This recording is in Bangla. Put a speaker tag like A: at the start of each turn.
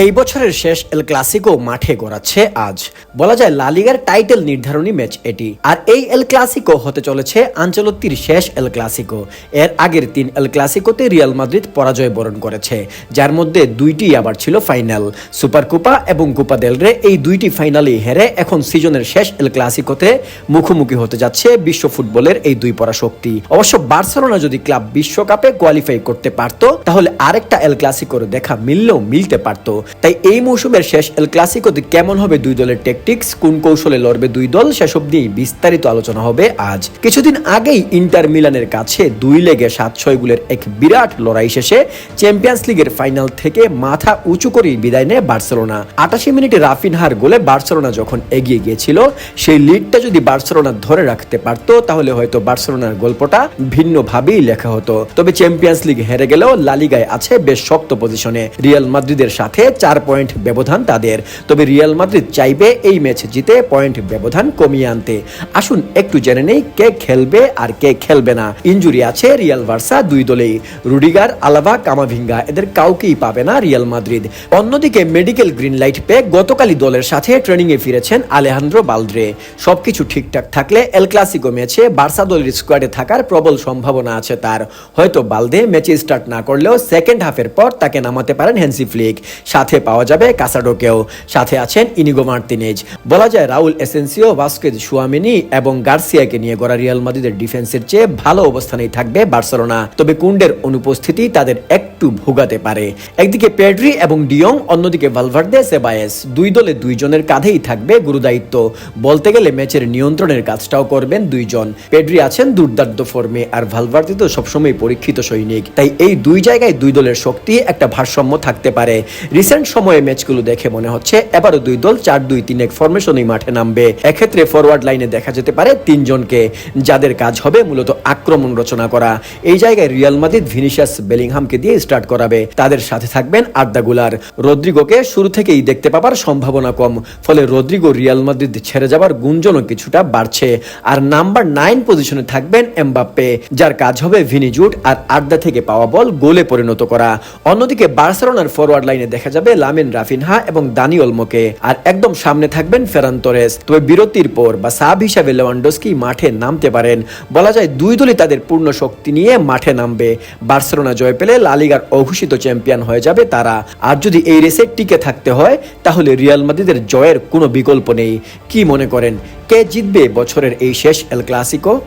A: এই বছরের শেষ এল ক্লাসিকো মাঠে গড়াচ্ছে আজ। বলা যায় লালিগার টাইটেল নির্ধারণী ম্যাচ এটি। আর এই এল ক্লাসিকো হতে চলেছে আঞ্চলত্তির শেষ এল ক্লাসিকো এর আগের তিন এল ক্লাসিকোতে রিয়াল মাদ্রিদ পরাজয় বরণ করেছে, যার মধ্যে দুইটি আবার ছিল ফাইনাল সুপার কুপা এবং কুপা দেল রে এই দুইটি ফাইনালেই হেরে এখন সিজনের শেষ এল ক্লাসিকোতে মুখোমুখি হতে যাচ্ছে বিশ্ব ফুটবলের এই দুই পরাশক্তি। অবশ্য বার্সেলোনা যদি ক্লাব বিশ্বকাপে কোয়ালিফাই করতে পারত, তাহলে আরেকটা এল ক্লাসিকোর দেখা মিললেও মিলতে পারত। তাই এই মৌসুমের শেষ এল ক্লাসিকোতে কেমন হবে দুই দলের টেকটিক্স কোন কৌশলে লড়বে দুই দল? সেসব নিয়েই বিস্তারিত আলোচনা হবে আজ। কিছুদিন আগেই ইন্টার মিলানের কাছে দুই লেগে সাত ছয় গুলের এক বিরাট লড়াই শেষে চ্যাম্পিয়ন্স লিগের ফাইনাল থেকে মাথা উঁচু করেই বিদায় নেয় বার্সেলোনা। আটাশি মিনিটে রাফিনহার গোলে বার্সেলোনা যখন এগিয়ে গিয়েছিল, সেই লিডটা যদি বার্সেলোনা ধরে রাখতে পারত, তাহলে হয়তো বার্সেলোনার গল্পটা ভিন্নভাবেই লেখা হতো। তবে চ্যাম্পিয়ন্স লিগ হেরে গেলেও লালিগায় আছে বেশ শক্ত পজিশনে রিয়াল মাদ্রিদের সাথে চার পয়েন্ট ব্যবধান তাদের। তবে রিয়াল মাদ্রিদ চাইবে এই ম্যাচ জিতে পয়েন্ট ব্যবধান কমিয়ে আনতে। আসুন একটু জেনে নেই কে খেলবে আর কে খেলবে না। ইনজুরি আছে রিয়াল ভার্সা দুই দলেই। রুডিগার, আলাভা, কামাভিঙ্গা এদের কাউকেই পাবে না রিয়াল মাদ্রিদ। অন্যদিকে মেডিকেল গ্রিন লাইট পেয়ে গতকালই দলের সাথে ট্রেনিং এ ফিরেছেন আলেহান্দ্রো বালদ্রে। সবকিছু ঠিকঠাক থাকলে এল ক্লাসিকো ম্যাচে বার্সা দলের স্কোয়াডে থাকার প্রবল সম্ভাবনা আছে তার। হয়তো বালদে ম্যাচে স্টার্ট না করলেও সেকেন্ড হাফের পর তাকে নামাতে পারেন হ্যান্সি ফ্লিক। সাথে পাওয়া যাবে। কাসাডোকেও সাথে আছেন ইনিগো মার্তিনেজ। বলা যায় রাউল এসেন্সিও ভাস্কেজ সুয়ামিনি এবং গার্সিয়াকে নিয়ে গড়া রিয়াল মাদ্রিদের ডিফেন্সের চেয়ে ভালো অবস্থানেই থাকবে বার্সেলোনা। তবে কুন্ডের অনুপস্থিতি তাদের একটু ভোগাতে পারে। একদিকে পেড্রি এবং ডিয়ং অন্যদিকে ভালভার্দে সেবায়েস। দুই দলে দুইজনের কাঁধেই থাকবে গুরুদায়িত্ব। বলতে গেলে ম্যাচের নিয়ন্ত্রণের কাজটাও করবেন দুইজন। পেড্রি আছেন দুর্দান্ত ফর্মে, আর ভালভার্দে তো সবসময় পরীক্ষিত সৈনিক। তাই এই দুই জায়গায় দুই দলের শক্তি একটা ভারসাম্য থাকতে পারে। রিসেন্ট সময়ে ম্যাচগুলো দেখে মনে হচ্ছে, এবারও দুই দল চার দুই তিন এক ফরমেশনই মাঠে নামবে। এক্ষেত্রে ফরওয়ার্ড লাইনে দেখা যেতে পারে তিনজনকে, যাদের কাজ হবে মূলত আক্রমণ রচনা করা। এই জায়গায় রিয়াল মাদ্রিদ ভিনিশাস বেলিংহামকে দিয়ে স্টার্ট করাবে। তাদের সাথে থাকবেন আড্ডা গুলার। রদ্রিগোকে শুরু থেকেই দেখতে পাবার সম্ভাবনা কম, ফলে রদ্রিগো রিয়াল মাদ্রিদ ছেড়ে যাবার গুঞ্জনও কিছুটা বাড়ছে। আর নাম্বার নাইন পজিশনে থাকবেন এমবাপ্পে, যার কাজ হবে ভিনিজুট আর আড্ডা থেকে পাওয়া বল গোলে পরিণত করা। অন্যদিকে বার্সেলোনার ফরওয়ার্ড লাইনে দেখা যাবে লামিন রাফিনহা এবং দানি অলমোকে। আর একদম সামনে থাকবেন ফেরান তোরেস। তবে বিরতির পর বা সাব হিসাবে লেওয়ান্ডোস্কি মাঠে নামতে পারেন। বলা যায় দুই দলই তাদের পূর্ণ শক্তি নিয়ে মাঠে নামবে। বার্সেলোনা জয় পেলে লালিগার অঘোষিত চ্যাম্পিয়ন হয়ে যাবে তারা। আর যদি এই রেসে টিকে থাকতে হয়, তাহলে রিয়াল মাদ্রিদের জয়ের কোনো বিকল্প নেই। কি মনে করেন, কে জিতবে বছরের এই শেষ এল ক্লাসিকো?